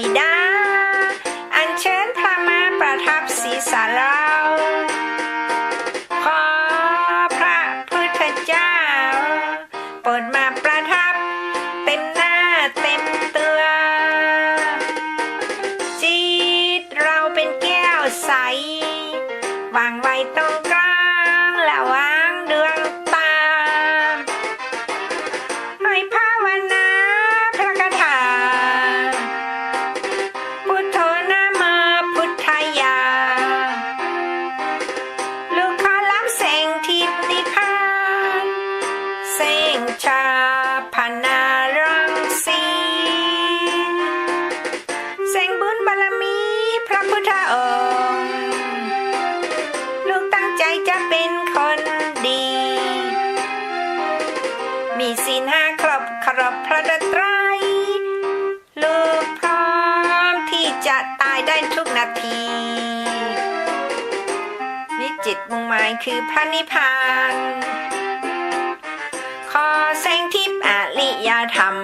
บิดา อัญเชิญพระมาประทับศีรษะเรา ขอพระพุทธเจ้าโปรดมาประทับ เต็มหน้าเต็มตัว จิตเราเป็นแก้วใสวางไว้ตรง พระองค์ ลูกตั้งใจจะเป็นคนดี มีศีลห้าครบครบพระตรัยลูกพร้อมที่จะตายได้ทุกนาทีวิจิตมุ่งหมายคือพระนิพพาน ขอแสงทิพย์อริยธรรม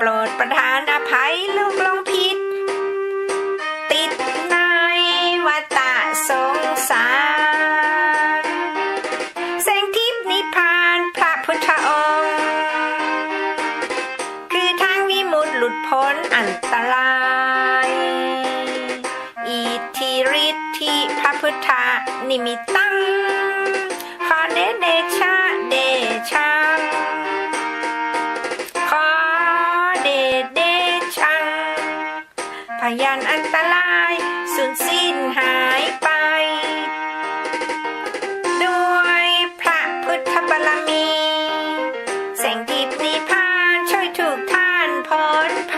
โปรดประทานอภัยลูกลงผิด ติดในวัฏสงสารแสงทิพนิพานพระพุทธองค์ คือทางวิมุตติหลุดพ้นอันตราย อิทธิฤทธิพระพุทธนิมิตตังขอเดเดชะเดชั พยานอันตรายสูญสิ้นหายไป ด้วยพระพุทธบารมี แสงดีพนิพานช่วยถูกท่านพ้นภัย